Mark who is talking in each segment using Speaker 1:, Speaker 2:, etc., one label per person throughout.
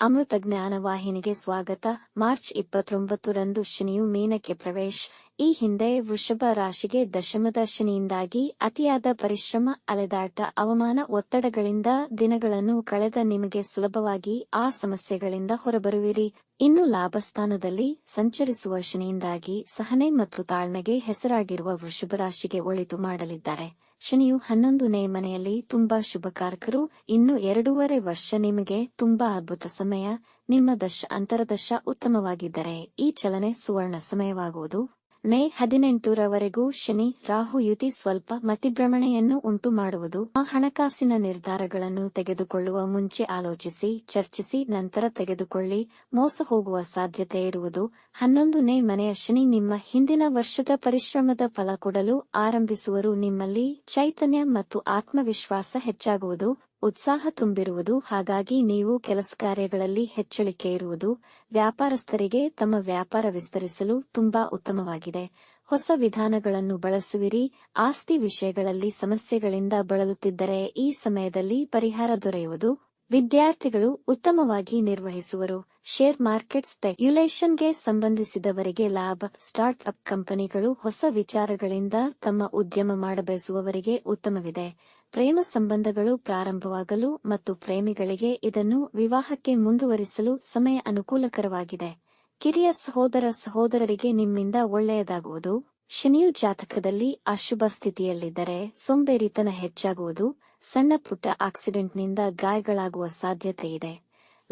Speaker 1: ಅಮೃತ ಜ್ಞಾನ ವಾಹಿನಿಗೆ ಸ್ವಾಗತ. ಮಾರ್ಚ್ ಇಪ್ಪತ್ತೊಂಬತ್ತರಂದು ಶನಿಯು ಮೀನಕ್ಕೆ ಪ್ರವೇಶ್. ಈ ಹಿಂದೆ ವೃಷಭ ರಾಶಿಗೆ ದಶಮದ ಶನಿಯಿಂದಾಗಿ ಅತಿಯಾದ ಪರಿಶ್ರಮ, ಅಲೆದಾಟ, ಅವಮಾನ, ಒತ್ತಡಗಳಿಂದ ದಿನಗಳನ್ನು ಕಳೆದ ನಿಮಗೆ ಸುಲಭವಾಗಿ ಆ ಸಮಸ್ಯೆಗಳಿಂದ ಹೊರಬರುವಿರಿ. ಇನ್ನು ಲಾಭಸ್ಥಾನದಲ್ಲಿ ಸಂಚರಿಸುವ ಶನಿಯಿಂದಾಗಿ ಸಹನೆ ಮತ್ತು ತಾಳ್ಮೆಗೆ ಹೆಸರಾಗಿರುವ ವೃಷಭ ರಾಶಿಗೆ ಒಳಿತು ಮಾಡಲಿದ್ದಾರೆ. ಶನಿಯು ಹನ್ನೊಂದನೇ ಮನೆಯಲ್ಲಿ ತುಂಬಾ ಶುಭಕಾರಕರು. ಇನ್ನು ಎರಡೂವರೆ ವರ್ಷ ನಿಮಗೆ ತುಂಬಾ ಅದ್ಭುತ ಸಮಯ, ನಿಮ್ಮ ದಶ, ಅಂತರದಶ ಉತ್ತಮವಾಗಿದ್ದರೆ ಈ ಚಲನೆ ಸುವರ್ಣ ಸಮಯವಾಗುವುದು. ಮೇ ಹದಿನೆಂಟರವರೆಗೂ ಶನಿ, ರಾಹು, ಯುತಿ ಸ್ವಲ್ಪ ಮತಿಭ್ರಮಣೆಯನ್ನು ಉಂಟು ಮಾಡುವುದು ಆ ಹಣಕಾಸಿನ ನಿರ್ಧಾರಗಳನ್ನು ತೆಗೆದುಕೊಳ್ಳುವ ಮುಂಚೆ ಆಲೋಚಿಸಿ, ಚರ್ಚಿಸಿ, ನಂತರ ತೆಗೆದುಕೊಳ್ಳಿ. ಮೋಸ ಹೋಗುವ ಸಾಧ್ಯತೆ ಇರುವುದು. ಹನ್ನೊಂದನೇ ಮನೆಯ ಶನಿ ನಿಮ್ಮ ಹಿಂದಿನ ವರ್ಷದ ಪರಿಶ್ರಮದ ಫಲ ಕೊಡಲು ಆರಂಭಿಸುವರು. ನಿಮ್ಮಲ್ಲಿ ಚೈತನ್ಯ ಮತ್ತು ಆತ್ಮವಿಶ್ವಾಸ ಹೆಚ್ಚಾಗುವುದು. ಉತ್ಸಾಹ ತುಂಬಿರುವುದು, ಹಾಗಾಗಿ ನೀವು ಕೆಲಸ ಕಾರ್ಯಗಳಲ್ಲಿ ಹೆಚ್ಚಳಿಕೆ ಇರುವುದು, ವ್ಯಾಪಾರಸ್ಥರಿಗೆ ತಮ್ಮ ವ್ಯಾಪಾರ ವಿಸ್ತರಿಸಲು ತುಂಬಾ ಉತ್ತಮವಾಗಿದೆ. ಹೊಸ ವಿಧಾನಗಳನ್ನು ಬಳಸುವಿರಿ, ಆಸ್ತಿ ವಿಷಯಗಳಲ್ಲಿ ಸಮಸ್ಯೆಗಳಿಂದ ಬಳಲುತ್ತಿದ್ದರೆ ಈ ಸಮಯದಲ್ಲಿ ಪರಿಹಾರ ದೊರೆಯುವುದು. ವಿದ್ಯಾರ್ಥಿಗಳು ಉತ್ತಮವಾಗಿ ನಿರ್ವಹಿಸುವರು. ಶೇರ್ ಮಾರ್ಕೆಟ್ ಸ್ಪೆಕ್ಯುಲೇಷನ್ಗೆ ಸಂಬಂಧಿಸಿದವರಿಗೆ ಲಾಭ. ಸ್ಟಾರ್ಟ್ ಅಪ್ ಕಂಪನಿಗಳು ಹೊಸ ವಿಚಾರಗಳಿಂದ ತಮ್ಮ ಉದ್ಯಮ ಮಾಡಬಯಸುವವರಿಗೆ ಉತ್ತಮವಿದೆ. ಪ್ರೇಮ ಸಂಬಂಧಗಳು ಪ್ರಾರಂಭವಾಗಲು ಮತ್ತು ಪ್ರೇಮಿಗಳಿಗೆ ಇದನ್ನು ವಿವಾಹಕ್ಕೆ ಮುಂದುವರಿಸಲು ಸಮಯ ಅನುಕೂಲಕರವಾಗಿದೆ. ಕಿರಿಯ ಸಹೋದರ ಸಹೋದರರಿಗೆ ನಿಮ್ಮಿಂದ ಒಳ್ಳೆಯದಾಗುವುದು. ಶನಿಯು ಜಾತಕದಲ್ಲಿ ಅಶುಭ ಸ್ಥಿತಿಯಲ್ಲಿದ್ದರೆ ಸೋಂಬೇರಿತನ ಹೆಚ್ಚಾಗುವುದು. ಸಣ್ಣ ಪುಟ್ಟ ಆಕ್ಸಿಡೆಂಟ್ನಿಂದ ಗಾಯಗಳಾಗುವ ಸಾಧ್ಯತೆ ಇದೆ.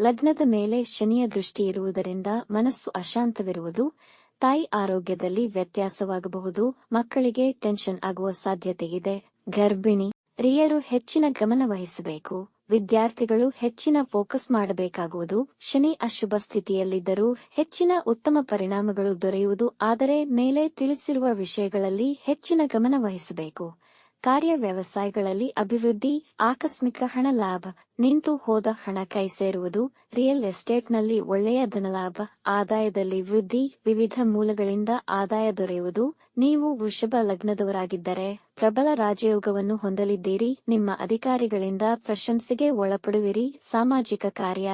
Speaker 1: ಲಗ್ನದ ಮೇಲೆ ಶನಿಯ ದೃಷ್ಟಿ ಇರುವುದರಿಂದ ಮನಸ್ಸು ಅಶಾಂತವಿರುವುದು. ತಾಯಿ ಆರೋಗ್ಯದಲ್ಲಿ ವ್ಯತ್ಯಾಸವಾಗಬಹುದು. ಮಕ್ಕಳಿಗೆ ಟೆನ್ಷನ್ ಆಗುವ ಸಾಧ್ಯತೆ ಇದೆ. ಗರ್ಭಿಣಿ ರಿಯರು ಹೆಚ್ಚಿನ ಗಮನ ವಹಿಸಬೇಕು. ವಿದ್ಯಾರ್ಥಿಗಳು ಹೆಚ್ಚಿನ ಫೋಕಸ್ ಮಾಡಬೇಕಾಗುವುದು. ಶನಿ ಅಶುಭ ಸ್ಥಿತಿಯಲ್ಲಿದ್ದರೂ ಹೆಚ್ಚಿನ ಉತ್ತಮ ಪರಿಣಾಮಗಳು ದೊರೆಯುವುದು. ಆದರೆ ಮೇಲೆ ತಿಳಿಸಿರುವ ವಿಷಯಗಳಲ್ಲಿ ಹೆಚ್ಚಿನ ಗಮನ ವಹಿಸಬೇಕು. ಕಾರ್ಯ ವ್ಯವಸಾಯಗಳಲ್ಲಿ ಅಭಿವೃದ್ಧಿ, ಆಕಸ್ಮಿಕ ಹಣ ಲಾಭ, ನಿಂತು ಹೋದ ಹಣ ಕೈ ಸೇರುವುದು ರಿಯಲ್ ಎಸ್ಟೇಟ್ನಲ್ಲಿ ಒಳ್ಳೆಯ ಧನಲಾಭ ಆದಾಯದಲ್ಲಿ ವೃದ್ಧಿ, ವಿವಿಧ ಮೂಲಗಳಿಂದ ಆದಾಯ ದೊರೆಯುವುದು, ನೀವು ವೃಷಭ ಲಗ್ನದವರಾಗಿದ್ದರೆ ಪ್ರಬಲ ರಾಜಯೋಗವನ್ನು ಹೊಂದಲಿದ್ದೀರಿ, ನಿಮ್ಮ ಅಧಿಕಾರಿಗಳಿಂದ ಪ್ರಶಂಸೆಗೆ ಒಳಪಡುವಿರಿ, ಸಾಮಾಜಿಕ ಕಾರ್ಯ,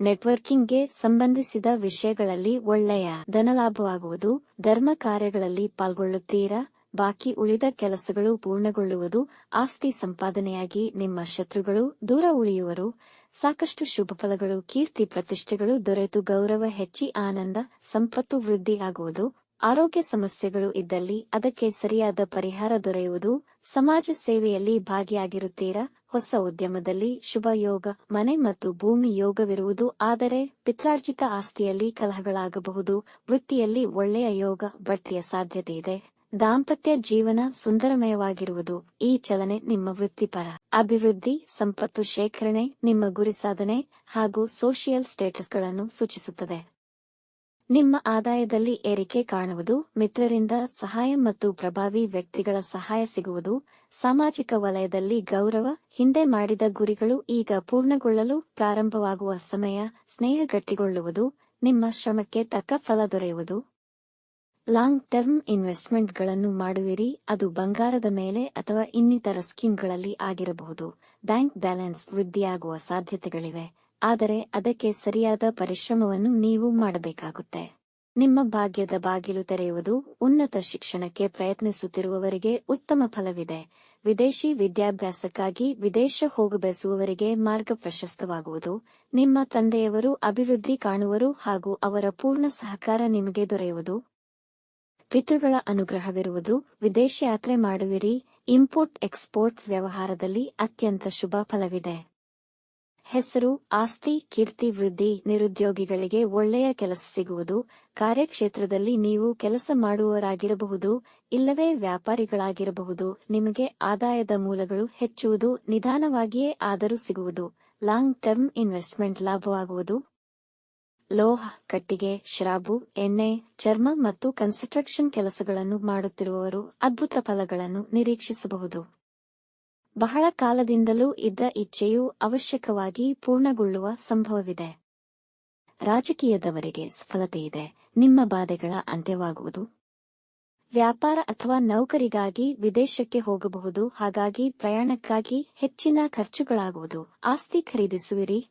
Speaker 1: ನೆಟ್ವರ್ಕಿಂಗ್ಗೆ ಸಂಬಂಧಿಸಿದ ವಿಷಯಗಳಲ್ಲಿ ಒಳ್ಳೆಯ ಧನಲಾಭವಾಗುವುದು ಧರ್ಮ ಕಾರ್ಯಗಳಲ್ಲಿ ಪಾಲ್ಗೊಳ್ಳುತ್ತೀರಾ? ಬಾಕಿ ಉಳಿದ ಕೆಲಸಗಳು ಪೂರ್ಣಗೊಳ್ಳುವುದು ಆಸ್ತಿ ಸಂಪಾದನೆಯಾಗಿ ನಿಮ್ಮ ಶತ್ರುಗಳು ದೂರ ಉಳಿಯುವರು. ಸಾಕಷ್ಟು ಶುಭಫಲಗಳು ಕೀರ್ತಿ ಪ್ರತಿಷ್ಠೆಗಳು ದೊರೆತು ಗೌರವ ಹೆಚ್ಚಿ ಆನಂದ, ಸಂಪತ್ತು ವೃದ್ಧಿಯಾಗುವುದು ಆರೋಗ್ಯ ಸಮಸ್ಯೆಗಳು ಇದ್ದಲ್ಲಿ ಅದಕ್ಕೆ ಸರಿಯಾದ ಪರಿಹಾರ ದೊರೆಯುವುದು. ಸಮಾಜ ಸೇವೆಯಲ್ಲಿ ಭಾಗಿಯಾಗಿರುತ್ತೀರಾ? ಹೊಸ ಉದ್ಯಮದಲ್ಲಿ ಶುಭ ಯೋಗ, ಮನೆ ಮತ್ತು ಭೂಮಿ ಯೋಗವಿರುವುದು. ಆದರೆ ಪಿತ್ರಾರ್ಜಿತ ಆಸ್ತಿಯಲ್ಲಿ ಕಲಹಗಳಾಗಬಹುದು. ವೃತ್ತಿಯಲ್ಲಿ ಒಳ್ಳೆಯ ಯೋಗ, ಬಡ್ತಿಯ ಸಾಧ್ಯತೆ ಇದೆ. ದಾಂಪತ್ಯ ಜೀವನ ಸುಂದರಮಯವಾಗಿರುವುದು ಈ ಚಲನೆ ನಿಮ್ಮ ವೃತ್ತಿಪರ. ಅಭಿವೃದ್ಧಿ, ಸಂಪತ್ತು ಶೇಖರಣೆ, ನಿಮ್ಮ ಗುರಿ ಸಾಧನೆ ಹಾಗೂ ಸೋಷಿಯಲ್ ಸ್ಟೇಟಸ್ಗಳನ್ನು ಸೂಚಿಸುತ್ತದೆ. ನಿಮ್ಮ ಆದಾಯದಲ್ಲಿ ಏರಿಕೆ ಕಾಣುವುದು, ಮಿತ್ರರಿಂದ ಸಹಾಯ ಮತ್ತು ಪ್ರಭಾವಿ ವ್ಯಕ್ತಿಗಳ ಸಹಾಯ ಸಿಗುವುದು, ಸಾಮಾಜಿಕ ವಲಯದಲ್ಲಿ ಗೌರವ, ಹಿಂದೆ ಮಾಡಿದ ಗುರಿಗಳು ಈಗ ಪೂರ್ಣಗೊಳ್ಳಲು ಪ್ರಾರಂಭವಾಗುವ ಸಮಯ, ಸ್ನೇಹ ಗಟ್ಟಿಗೊಳ್ಳುವುದು, ನಿಮ್ಮ ಶ್ರಮಕ್ಕೆ ತಕ್ಕ ಫಲ ದೊರೆಯುವುದು. ಲಾಂಗ್ ಟರ್ಮ್ ಇನ್ವೆಸ್ಟ್ಮೆಂಟ್ಗಳನ್ನು ಮಾಡುವಿರಿ, ಅದು ಬಂಗಾರದ ಮೇಲೆ ಅಥವಾ ಇನ್ನಿತರ ಸ್ಕೀಮ್ಗಳಲ್ಲಿ ಆಗಿರಬಹುದು. ಬ್ಯಾಂಕ್ ಬ್ಯಾಲೆನ್ಸ್ ವೃದ್ಧಿಯಾಗುವ ಸಾಧ್ಯತೆಗಳಿವೆ, ಆದರೆ ಅದಕ್ಕೆ ಸರಿಯಾದ ಪರಿಶ್ರಮವನ್ನು ನೀವು ಮಾಡಬೇಕಾಗುತ್ತೆ. ನಿಮ್ಮ ಭಾಗ್ಯದ ಬಾಗಿಲು ತೆರೆಯುವುದು ಉನ್ನತ ಶಿಕ್ಷಣಕ್ಕೆ ಪ್ರಯತ್ನಿಸುತ್ತಿರುವವರಿಗೆ ಉತ್ತಮ ಫಲವಿದೆ. ವಿದೇಶಿ ವಿದ್ಯಾಭ್ಯಾಸಕ್ಕಾಗಿ ವಿದೇಶ ಹೋಗಬಯಸುವವರಿಗೆ ಮಾರ್ಗ ಪ್ರಶಸ್ತವಾಗುವುದು. ನಿಮ್ಮ ತಂದೆಯವರು ಅಭಿವೃದ್ಧಿ ಕಾಣುವರು ಹಾಗೂ ಅವರ ಪೂರ್ಣ ಸಹಕಾರ ನಿಮಗೆ ದೊರೆಯುವುದು. ಪಿತೃಗಳ ಅನುಗ್ರಹವಿರುವುದು ವಿದೇಶ ಯಾತ್ರೆ ಮಾಡುವಿರಿ, ಇಂಪೋರ್ಟ್ ಎಕ್ಸ್ಪೋರ್ಟ್ ವ್ಯವಹಾರದಲ್ಲಿ ಅತ್ಯಂತ ಶುಭ ಫಲವಿದೆ. ಹೆಸರು, ಆಸ್ತಿ, ಕೀರ್ತಿ, ವೃದ್ಧಿ, ನಿರುದ್ಯೋಗಿಗಳಿಗೆ ಒಳ್ಳೆಯ ಕೆಲಸ ಸಿಗುವುದು, ಕಾರ್ಯಕ್ಷೇತ್ರದಲ್ಲಿ ನೀವು ಕೆಲಸ ಮಾಡುವವರಾಗಿರಬಹುದು, ಇಲ್ಲವೇ ವ್ಯಾಪಾರಿಗಳಾಗಿರಬಹುದು, ನಿಮಗೆ ಆದಾಯದ ಮೂಲಗಳು ಹೆಚ್ಚುವುದು ನಿಧಾನವಾಗಿಯೇ ಆದರೂ ಸಿಗುವುದು, ಲಾಂಗ್ ಟರ್ಮ್ ಇನ್ವೆಸ್ಟ್ಮೆಂಟ್ ಲಾಭವಾಗುವುದು ಲೋಹ, ಕಟ್ಟಿಗೆ, ಶ್ರಾಬು, ಎಣ್ಣೆ, ಚರ್ಮ ಮತ್ತು ಕನ್ಸ್ಟ್ರಕ್ಷನ್ ಕೆಲಸಗಳನ್ನು ಮಾಡುತ್ತಿರುವವರು ಅದ್ಭುತ ಫಲಗಳನ್ನು ನಿರೀಕ್ಷಿಸಬಹುದು. ಬಹಳ ಕಾಲದಿಂದಲೂ ಇದ್ದ ಇಚ್ಛೆಯು ಅವಶ್ಯಕವಾಗಿ ಪೂರ್ಣಗೊಳ್ಳುವ ಸಂಭವವಿದೆ. ರಾಜಕೀಯದವರಿಗೆ ಸಫಲತೆ ಇದೆ. ನಿಮ್ಮ ಬಾಧೆಗಳ ಅಂತ್ಯವಾಗುವುದು. ವ್ಯಾಪಾರ ಅಥವಾ ನೌಕರಿಗಾಗಿ ವಿದೇಶಕ್ಕೆ ಹೋಗಬಹುದು. ಹಾಗಾಗಿ ಪ್ರಯಾಣಕ್ಕಾಗಿ ಹೆಚ್ಚಿನ ಖರ್ಚುಗಳಾಗುವುದು. ಆಸ್ತಿ ಖರೀದಿಸುವಿರಿ.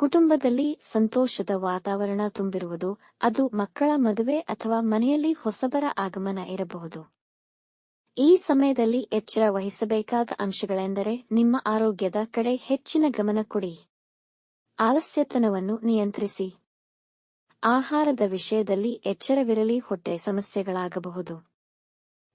Speaker 1: ಕುಟುಂಬದಲ್ಲಿ ಸಂತೋಷದ ವಾತಾವರಣ ತುಂಬಿರುವುದು, ಅದು ಮಕ್ಕಳ ಮದುವೆ ಅಥವಾ ಮನೆಯಲ್ಲಿ ಹೊಸಬರ ಆಗಮನ ಇರಬಹುದು. ಈ ಸಮಯದಲ್ಲಿ ಎಚ್ಚರ ವಹಿಸಬೇಕಾದ ಅಂಶಗಳೆಂದರೆ ನಿಮ್ಮ ಆರೋಗ್ಯದ ಕಡೆ ಹೆಚ್ಚಿನ ಗಮನ ಕೊಡಿ. ಆಲಸ್ಯತನವನ್ನು ನಿಯಂತ್ರಿಸಿ. ಆಹಾರದ ವಿಷಯದಲ್ಲಿ ಎಚ್ಚರವಿರಲಿ, ಹೊಟ್ಟೆ ಸಮಸ್ಯೆಗಳಾಗಬಹುದು.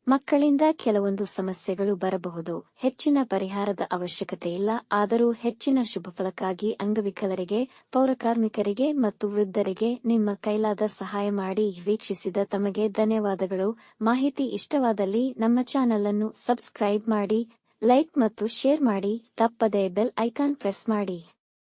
Speaker 1: ಮಕ್ಕಳಿಂದ ಕೆಲವೊಂದು ಸಮಸ್ಯೆಗಳು ಬರಬಹುದು. ಹೆಚ್ಚಿನ ಪರಿಹಾರದ ಅವಶ್ಯಕತೆ ಇಲ್ಲ. ಆದರೂ ಹೆಚ್ಚಿನ ಶುಭಫಲಕ್ಕಾಗಿ ಅಂಗವಿಕಲರಿಗೆ, ಪೌರಕಾರ್ಮಿಕರಿಗೆ ಮತ್ತು ವೃದ್ಧರಿಗೆ ನಿಮ್ಮ ಕೈಲಾದ ಸಹಾಯ ಮಾಡಿ ವೀಕ್ಷಿಸಿದ ತಮಗೆ ಧನ್ಯವಾದಗಳು. ಮಾಹಿತಿ ಇಷ್ಟವಾದಲ್ಲಿ ನಮ್ಮ ಚಾನೆಲ್ ಅನ್ನು ಸಬ್ಸ್ಕ್ರೈಬ್ ಮಾಡಿ, ಲೈಕ್ ಮತ್ತು ಶೇರ್ ಮಾಡಿ. ತಪ್ಪದೆ ಬೆಲ್ ಐಕಾನ್ ಪ್ರೆಸ್ ಮಾಡಿ.